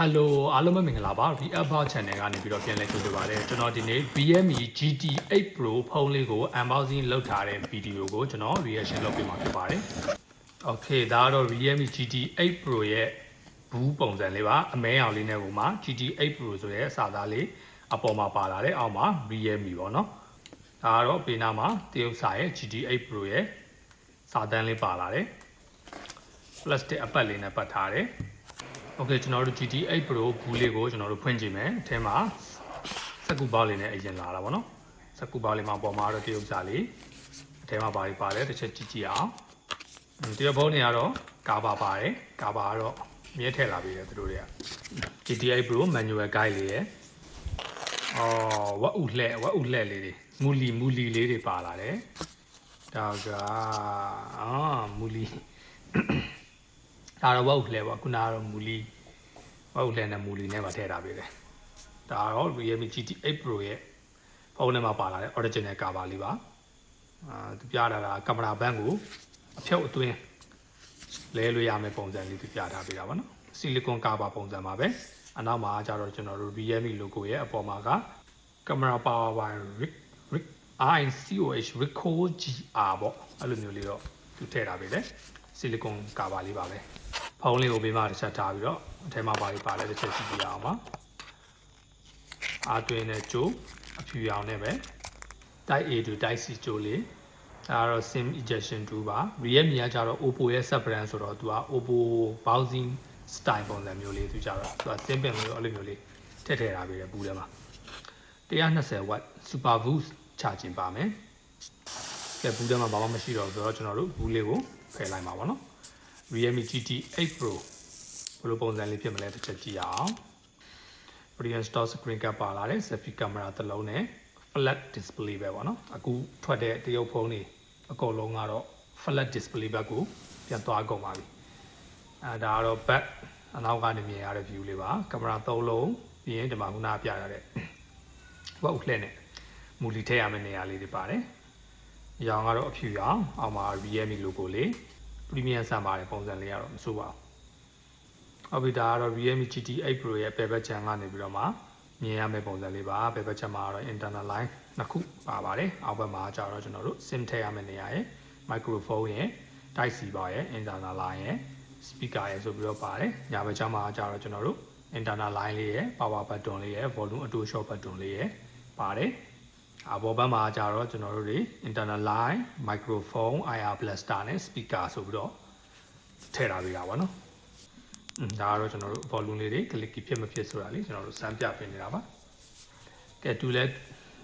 ဟယ်လိုအားလုံးပဲမင်္ဂလာပါ Reabout Channel ကနေပြီးတော့ပြန်လည်ကြိုဆိုပါရစေကျွန်တော်ဒီနေ့ BME GT8 Pro ဖုန်းလေးကို unboxing လုပ်ထားတဲ့ဗီဒီယိုကိုကျွန်တော် reaction လုပ်ပေးမှာဖြစ်ပါတယ် Okay ဒါကတော့ Realme GT8 Pro ရဲ့ဘူးပုံစံလေးပါအမဲအောင်လေးနဲ့ကိုမှ GT8 Pro ဆိုရဲအစာသားလေးအပေါ်မှာပါလာတဲ့အောက်မှာ Realme ပေါ့နော်ဒါကတော့ပေနာမှာတရုတ်စာရဲ့ GT8 Pro ရဲ့စာတန်းလေးပါလာတယ် plastic အပတ်လေးနဲ့ပတ်ထားတယ် Okay ကျွန်တော်တို့ GT8 Pro ဘူးလေးကိုကျွန်တော်တို့ဖွင့်ကြည့်မယ်။အဲထဲမှာစကူပေါက်လေးနဲ့အရင်လာတာပေါ့နော်။စကူပေါက်လေးမှာပေါ်မှာတော့တရုပ်စာလေး။အဲထဲမှာဘာတွေပါလဲတစ်ချက်ကြည့်ကြည့်အောင်။တရုပ်ဘုံနေရာတော့ကာဘာပါတယ်။ကာဘာကတော့မြဲထည့်လာပြီလေသူတို့တွေက။ GT8 Pro manual guide လေးရဲ့။အော်ဝက်ဥလှဲ့ဝက်ဥလှဲ့လေးတွေမူလီမူလီလေးတွေပါလာတယ်။ဒါကအာမူလီ ဒါတော့ဝက်ဥလှဲပေါ့ခုနကတော့မူလီဝက်ဥလှဲနဲ့မူလီနဲ့ပါထည့်ထားပေးတယ်ဒါတော့ Realme GT8 Pro ရဲ့ဖုန်းထဲမှာပါလာတဲ့ original cover လေးပါအာသူပြတာကကင်မရာဘန်းကိုအဖြုတ်အတွင်းလဲလို့ရမယ့်ပုံစံလေးသူပြထားပေးတာပါနော်ဆီလီကွန်ကာဗာပုံစံပါပဲအနောက်မှာကျတော့ကျွန်တော်တို့ Realme logo ရဲ့အပေါ်မှာကကင်မရာ power by Rick Rick ICOH Ricoh GR ပေါ့အဲ့လိုမျိုးလေးတော့သူထည့်ထားပေးတယ်ဆီလီကွန်ကာဗာလေးပါပဲ ဖုန်းလေးကိုဘေးမှာတစ်ချက်ထားပြီးတော့အထဲမှာပါပြီးပါလဲတစ်ချက်ကြည့်ပြရအောင်ပါအာတွင်းနဲ့ကြိုးအဖြူရောင်နဲ့ပဲ type A to type C ကြိုးလေးဒါကတော့ sim ejection tool ပါ Realme ကကြတော့ Oppo ရဲ့ sub brand ဆိုတော့သူက Oppo browsing style ပုံစံမျိုးလေးသူကြတော့သူက simple မျိုးအဲ့လိုမျိုးလေးထည့်ထည့်ထားပြီးတယ်ဘူးထဲမှာ120 watt super boost charging ပါမယ်ကဲဘူးထဲမှာဘာမှမရှိတော့ဘူးဆိုတော့ကျွန်တော်တို့ဘူးလေးကိုဖယ်လိုက်ပါပါနော် Realme GT8 Pro ဘယ်လိုပုံစံလေးဖြစ်မလဲတစ်ချက်ကြည့်ရအောင် Brilliant Store Screen Cap ပါလာတဲ့ selfie camera တစ်လုံးနဲ့ flat display ပဲပေါ့နော်အခုထွက်တဲ့တရုတ်ဖုန်းတွေအကုန်လုံးကတော့ flat display ဘက်ကိုပြန်သွားကုန်ပါပြီအဲဒါကတော့ back အနောက်ကနေမြင်ရတဲ့ view လေးပါကင်မရာ၃လုံးပြီးရင်ဒီမှာခုနပြရတဲ့ဘက်ဥလှည့်နဲ့မူလီထည့်ရမယ့်နေရာလေးတွေပါတယ်ရောင်ကတော့အဖြူရောင်အောက်မှာ Realme logo လေး premium ဆန်ပါတယ်ပုံစံလေးကတော့မဆိုးပါဘူးဟုတ်ပြီဒါကတော့ Realme GT8 Pro ရဲ့ Pebble Chan ကနေပြီးတော့မှမြင်ရမယ့်ပုံစံလေးပါ Pebble Chan မှာတော့ internal line နှစ်ခုပါပါတယ်အောက်ဘက်မှာကျတော့ကျွန်တော်တို့ SIM ထည့်ရမယ့်နေရာရဲ့ microphone ရဲ့ Type C ပါရဲ့ internal line ရဲ့ speaker ရဲ့ဆိုပြီးတော့ပါတယ်ညာဘက်ကျမှာကျတော့ကျွန်တော်တို့ internal line လေးရဲ့ power button လေးရဲ့ volume auto short button လေးရဲ့ပါတယ် အပေါ်ဘက်မှာကျတော့ကျွန်တော်တို့တွေ internal line microphone IR blaster နဲ့ speaker ဆိုပြီးတော့ထည့်ထားပေးတာပါနော်။အင်းဒါကတော့ကျွန်တော်တို့ volume လေးတွေ click ဖြစ်မဖြစ်ဆိုတာလေးကျွန်တော်တို့စမ်းပြပေးနေတာပါ။ကဲတူလဲ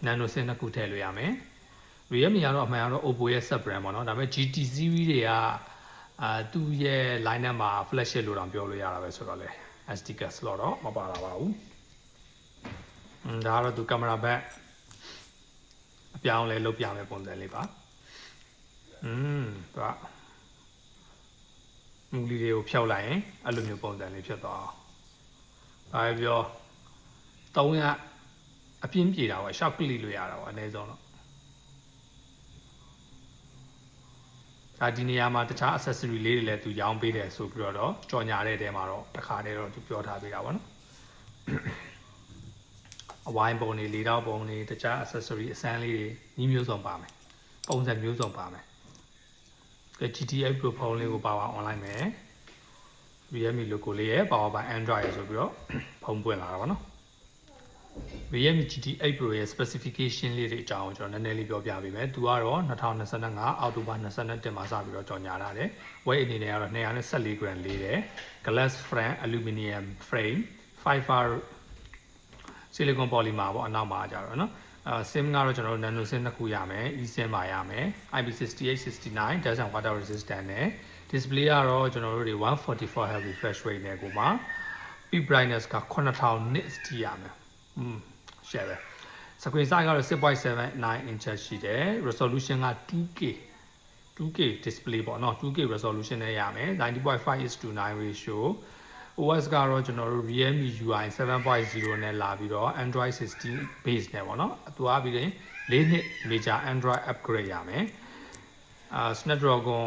nano sim နှစ်ခုထည့်လို့ရမယ်။ Realme ကတော့အမှန်ကတော့ Oppo ရဲ့ sub brand ပေါ့နော်။ဒါပေမဲ့ GT series တွေကအာသူ့ရဲ့ line up မှာ flash လို့တောင်ပြောလို့ရတာပဲဆိုတော့လေ SD card slot တော့မပါတာပါဘူး။အင်းဒါကတော့သူကင်မရာဘက်အ ပြောင်းလဲလုပ်ပြမယ်ပုံစံလေးပါอืมသူကမူလီတွေကိုဖြောက်လိုက်ရင်အဲ့လိုမျိုးပုံစံလေးဖြစ်သွားအောင်ဒါပဲပြော300အပြင်းပြေတာပေါ့ short click လို့ရတာပေါ့အနည်းဆုံးတော့ဒါဒီနေရာမှာတခြား accessory လေးတွေလည်းသူရောင်းပေးတယ်ဆိုပြီးတော့ကြော်ညာတဲ့တဲမှာတော့တစ်ခါတည်းတော့သူပြောထားပေးတာပေါ့နော် အဝိုင်းပုံတွေလေးတော့ပုံတွေတခြား accessory အစမ်းလေးတွေညီမျိုးစုံပါမယ်ပုံစံမျိုးစုံပါမယ်ကဲ GT8 Pro ဖုန်းလေးကိုပါဝါ online မယ် Realme logo လေးရဲ့ power by Android ဆိုပြီးတော့ဖုန်းပွင့်လာတာပါနော် Realme GT8 Pro ရဲ့ specification လေးတွေအကြောင်းကိုကျွန်တော်နည်းနည်းလေးပြောပြပေးမယ်။သူကတော့2025အောက်တိုဘာ21မှာစပြီးတော့ကြော်ညာလာတယ်။ weight အနေနဲ့ကတော့214 gram လေးတယ်။ glass frame aluminum frame fiber ဆီလီကွန်ပေါ်လီမာပေါ့အနောက်မှာကြတော့နော်အဲ sim ကတော့ကျွန်တော်တို့ nano sim နှစ်ခုရမယ် e sim ပါရမယ် IP68 69 dust and water resistant နဲ့ display ကတော့ကျွန်တော်တို့တွေ144 Hz refresh rate နဲ့ကိုမှာ peak brightness က9000 nits ထိရမယ်อืม share ပဲ screen size ကတော့6.79 inch ရှိတယ် resolution က 2K 2K display ပေါ့နော် 2K resolution နဲ့ရမယ်90.5:9 ratio OS ကတော့ကျွန်တော်တို့ Realme UI 7.0နဲ့လာပြီးတော့ Android 16 base နဲ့ပေါ့နော်။သူကပြီးရင်၄နှစ် major Android upgrade ရမယ်။အာ Snapdragon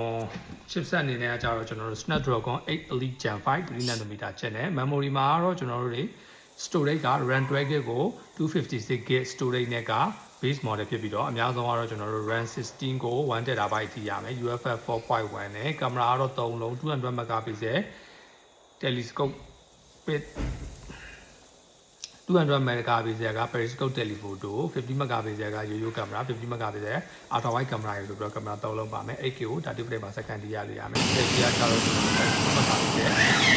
chipset အနေနဲ့ကကြတော့ကျွန်တော်တို့ Snapdragon 8 Elite Gen 5 3 nanometer chip နဲ့ memory မှာကတော့ကျွန်တော်တို့တွေ storage က RAM 12GB ကို 256GB storage နဲ့က base model ဖြစ်ပြီးတော့အများဆုံးကတော့ကျွန်တော်တို့ RAM 16ကို 1 TB ထိရမယ် UFS 4.1နဲ့ကင်မရာကတော့3လုံး 200 megapixel telescope with 200 megapixel က periscope telephoto 50 megapixel ကရိုးရိုးကင်မရာ50 megapixel ultra wide ကင်မရာရေဆိုပြီးတော့ကင်မရာ3လုံးပါမယ် 8K ကို30 frame per second ထိရရမယ် selfie ကကျတော့ကျွန်တော်တို့ megapixel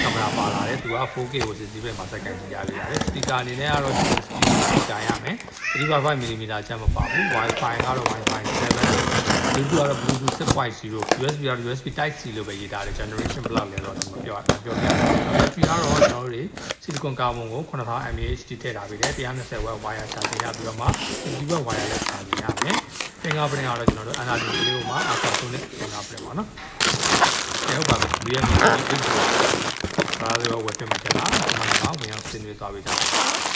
ကင်မရာပါလာတယ်သူက 4K ကို60 frame per second ထိရရတယ် speaker အနေနဲ့ကတော့ speaker ရမယ်3.5 mm ကျမ်းမပါဘူး Wi-Fi ကတော့ Wi-Fi 7 Bluetooth ကတော့ Bluetooth 6.0 USB ကတော့ USB Type C လို့ပဲရေးထားတယ် generation ဘယ်လောက်လဲတော့ကျွန်တော်ပြောတာပြောပြတယ်။ battery ကတော့ကျွန်တော်တို့တွေ silicon carbon ကို9000 mAh ထိထည့်ထားပြီးတယ်120 watt wire charging ရပြီးတော့မှ50 watt wire နဲ့ charging ရမယ်။ fingerprint ကတော့ကျွန်တော်တို့ analog ကလေးကိုမှ ultrasonic fingerprint ပေါ့နော်။အဲဟုတ်ပါပြီ။ Realme 8 Pro ဒါဆိုတော့ဝယ်ပြမှာချက်လား။ဒီမှာဝင်အောင်ဆင်းနေသွားပြီဒါ။